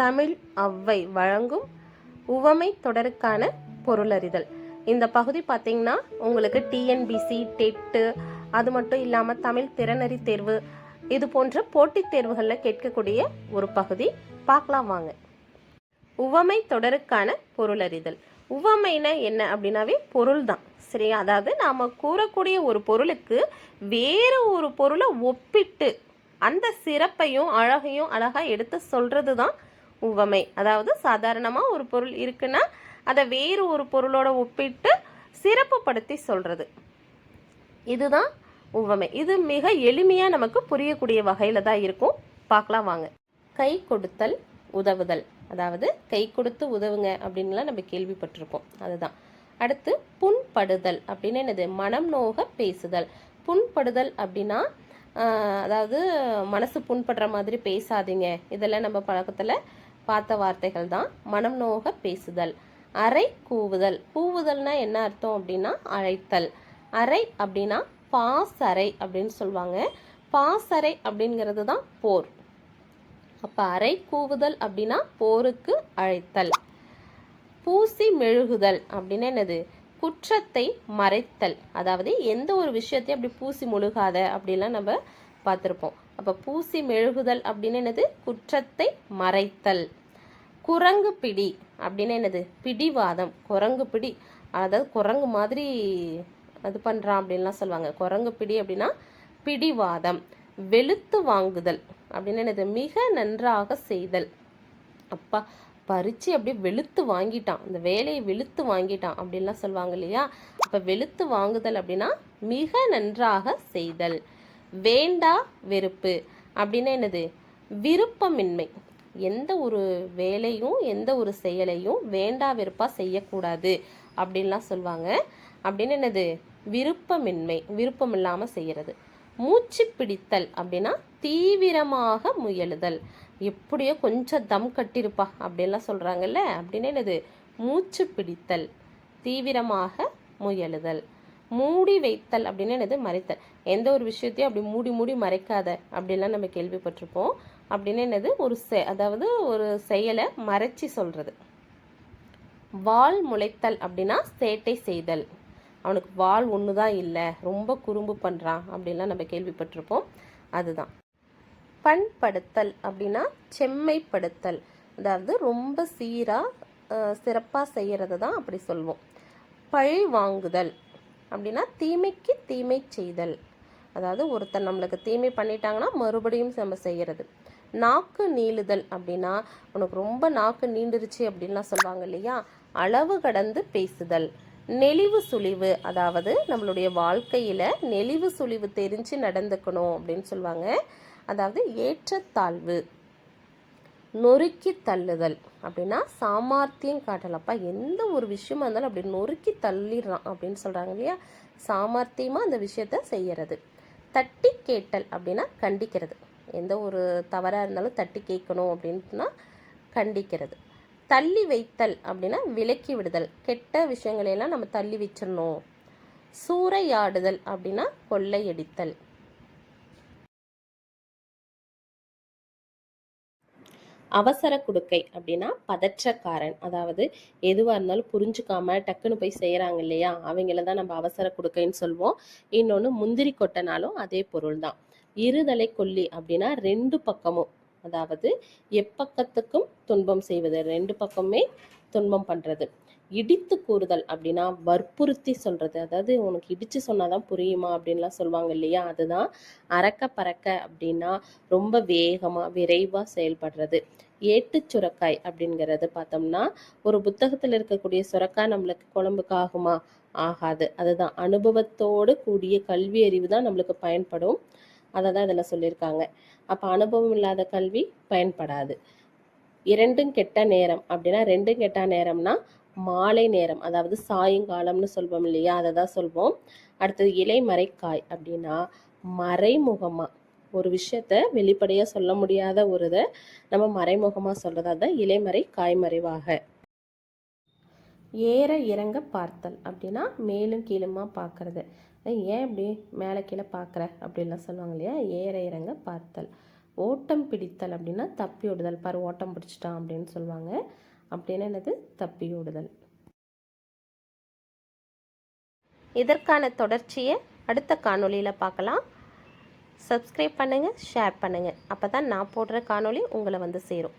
தமிழ் அவ்வை வழங்கும் உவமை தொடருக்கான பொருளறிதல். இந்த பகுதி பார்த்தீங்கன்னா உங்களுக்கு டிஎன்பிசி டெட்டு அது மட்டும் இல்லாமல் தமிழ் திறனறி தேர்வு இது போன்ற போட்டித் தேர்வுகளில் கேட்கக்கூடிய ஒரு பகுதி. பார்க்கலாம் வாங்க. உவமை தொடருக்கான பொருளறிதல். உவமைனா என்ன அப்படின்னாவே பொருள் தான் சரி அதாவது நாம் கூறக்கூடிய ஒரு பொருளுக்கு வேறு ஒரு பொருளை ஒப்பிட்டு அந்த சிறப்பையும் அழகையும் அழகாக எடுத்து சொல்கிறது தான் உவமை. அதாவது சாதாரணமாக ஒரு பொருள் இருக்குன்னா அதை வேறு ஒரு பொருளோட ஒப்பிட்டு சிறப்புப்படுத்தி சொல்கிறது இதுதான் உவமை. இது மிக எளிமையாக நமக்கு புரியக்கூடிய வகையில் தான் இருக்கும். பார்க்கலாம் வாங்க. கை கொடுத்தல் உதவுதல். அதாவது கை கொடுத்து உதவுங்க அப்படின்லாம் நம்ம கேள்விப்பட்டிருப்போம். அதுதான். அடுத்து புண்படுதல் அப்படின்னு என்னது? மனம் நோக பேசுதல். புண்படுதல் அப்படின்னா அதாவது மனசு புண்படுற மாதிரி பேசாதீங்க. இதெல்லாம் நம்ம பழக்கத்தில் பார்த்த வார்த்தைகள் தான் மனம் நோக பேசுதல். அறை கூவுதல். கூவுதல்னா என்ன அர்த்தம் அப்படின்னா அழைத்தல். அறை அப்படின்னா பாசறை அப்படின்னு சொல்லுவாங்க. பாசறை அப்படிங்கிறது தான் போர். அப்போ அறை கூவுதல் அப்படின்னா போருக்கு அழைத்தல். பூசி மெழுகுதல் அப்படின்னா என்னது? குற்றத்தை மறைத்தல். அதாவது எந்த ஒரு விஷயத்தையும் அப்படி பூசி முழுகாத அப்படிலாம் நம்ம பார்த்துருப்போம். அப்போ பூசி மெழுகுதல் அப்படின்னு என்னது? குற்றத்தை மறைத்தல். குரங்கு பிடி அப்படின்னு என்னது? பிடிவாதம். குரங்கு பிடி. அதாவது குரங்கு மாதிரி அது பண்ணுறான் அப்படின்லாம் சொல்லுவாங்க. குரங்கு பிடி அப்படின்னா பிடிவாதம். வெளுத்து வாங்குதல் அப்படின்னு என்னது? மிக நன்றாக செய்தல். அப்பா பறித்து அப்படியே வெளுத்து வாங்கிட்டான். இந்த வேலையை வெளுத்து வாங்கிட்டான் அப்படின்லாம் சொல்லுவாங்க இல்லையா? அப்போ வெளுத்து வாங்குதல் அப்படின்னா மிக நன்றாக செய்தல். வேண்டா வெறுப்பு. அப்படின்னா என்னது? விருப்பமின்மை. எந்த ஒரு வேலையும் எந்த ஒரு செயலையும் வேண்டா வெறுப்பாக செய்யக்கூடாது அப்படின்லாம் சொல்லுவாங்க அப்படின்னு என்னது? விருப்பமின்மை விருப்பம் இல்லாமல் செய்கிறது மூச்சு பிடித்தல் அப்படின்னா தீவிரமாக முயலுதல். எப்படியோ கொஞ்சம் தம் கட்டிருப்பா அப்படின்லாம் சொல்கிறாங்கல்ல அப்படின்னு என்னது? மூச்சு பிடித்தல் தீவிரமாக முயலுதல். மூடி வைத்தல் அப்படின்னு என்னது? மறைத்தல். எந்த ஒரு விஷயத்தையும் அப்படி மூடி மூடி மறைக்காத அப்படின்லாம் நம்ம கேள்விப்பட்டிருப்போம். அப்படின்னு என்னது? ஒரு செ அதாவது ஒரு செயலை மறைச்சி சொல்கிறது வால் முளைத்தல் அப்படின்னா சேட்டை செய்தல். அவனுக்கு வால் ஒன்று தான் இல்லை ரொம்ப குறும்பு பண்ணுறான் அப்படின்லாம் நம்ம கேள்விப்பட்டிருப்போம். அதுதான். பண்படுத்தல் அப்படின்னா செம்மைப்படுத்தல். அதாவது ரொம்ப சீராக சிறப்பாக செய்கிறது தான் அப்படி சொல்வோம். பழி வாங்குதல். அப்படின்னா தீமைக்கு தீமை செய்தல். அதாவது ஒருத்தர் நம்மளுக்கு தீமை பண்ணிட்டாங்கன்னா மறுபடியும் நம்ம செய்கிறது நாக்கு நீளுதல் அப்படின்னா உனக்கு ரொம்ப நாக்கு நீண்டுருச்சு அப்படின்லாம் சொல்லுவாங்க இல்லையா? அளவு கடந்து பேசுதல். நெளிவு சுழிவு அதாவது நம்மளுடைய வாழ்க்கையில் நெளிவு சுழிவு தெரிஞ்சு நடந்துக்கணும் அப்படின்னு சொல்லுவாங்க. அதாவது ஏற்றத்தாழ்வு. நொறுக்கி தள்ளுதல். அப்படின்னா சாமர்த்தியம் காட்டலப்பா. எந்த ஒரு விஷயமா இருந்தாலும் அப்படி நொறுக்கி தள்ளிடுறான் அப்படின்னு சொல்கிறாங்க இல்லையா? சாமர்த்தியமாக அந்த விஷயத்த செய்யறது. தட்டி கேட்டல் அப்படின்னா கண்டிக்கிறது. எந்த ஒரு தவறாக இருந்தாலும் தட்டி கேட்கணும் அப்படின்ட்டுனா கண்டிக்கிறது. தள்ளி வைத்தல் அப்படின்னா விலக்கி விடுதல். கெட்ட விஷயங்களையெல்லாம் நம்ம தள்ளி வச்சிடணும். சூறையாடுதல் அப்படின்னா கொள்ளையடித்தல். அவசர குடுக்கை அப்படின்னா பதற்றக்காரன். அதாவது எதுவாக இருந்தாலும் புரிஞ்சுக்காம டக்குன்னு போய் செய்கிறாங்க இல்லையா? அவங்கள தான் நம்ம அவசர குடுக்கைன்னு சொல்லுவோம் இன்னொன்று முந்திரி கொட்டனாலும் அதே பொருள் தான் இருதலை கொல்லி அப்படின்னா ரெண்டு பக்கமும். அதாவது எப்பக்கத்துக்கும் துன்பம் செய்வது. ரெண்டு பக்கமே துன்பம் பண்ணுறது இடித்து கூறுதல் அப்படின்னா வற்புறுத்தி சொல்கிறது அதாவது உனக்கு இடித்து சொன்னாதான் புரியுமா அப்படின்லாம் சொல்லுவாங்க இல்லையா? அதுதான் அறக்க பறக்க அப்படின்னா ரொம்ப வேகமாக விரைவாக செயல்படுறது. ஏட்டுச் சுரக்காய் அப்படிங்கிறது பார்த்தோம்னா ஒரு புத்தகத்தில் இருக்கக்கூடிய சுரக்காய் நம்மளுக்கு குழம்புக்கு ஆகுமா? ஆகாது. அதுதான் அனுபவத்தோடு கூடிய கல்வி அறிவு தான் நம்மளுக்கு பயன்படும். அதை தான் இதில் சொல்லியிருக்காங்க. அப்போ அனுபவம் இல்லாத கல்வி பயன்படாது. இரண்டும் கெட்ட நேரம் அப்படின்னா ரெண்டும் கெட்ட நேரம்னா மாலை நேரம் அதாவது சாயங்காலம்னு சொல்வோம் இல்லையா? அதை தான் சொல்வோம். அடுத்தது இலைமறைக்காய் அப்படின்னா மறைமுகமா ஒரு விஷயத்த வெளிப்படையாக சொல்ல முடியாத ஒரு இதை நம்ம மறைமுகமாக சொல்கிறதா தான் இலைமறை காய்மறைவாக. ஏற இறங்க பார்த்தல் அப்படின்னா மேலும் கீழுமா பார்க்குறது. ஏன் இப்படி மேலே கீழே பார்க்குற அப்படின்லாம் சொல்லுவாங்க இல்லையா? ஏற இறங்க பார்த்தல். ஓட்டம் பிடித்தல் அப்படின்னா தப்பி விடுதல் பார் ஓட்டம் பிடிச்சிட்டான் அப்படின்னு சொல்லுவாங்க. அப்படின்னா என்னது? தப்பி ஓடுதல் இதற்கான தொடர்ச்சியை அடுத்த காணொலியில் பார்க்கலாம். சப்ஸ்கிரைப் பண்ணுங்கள் ஷேர் பண்ணுங்கள் அப்போ தான் நான் போடுற காணொளி உங்களை வந்து சேரும்.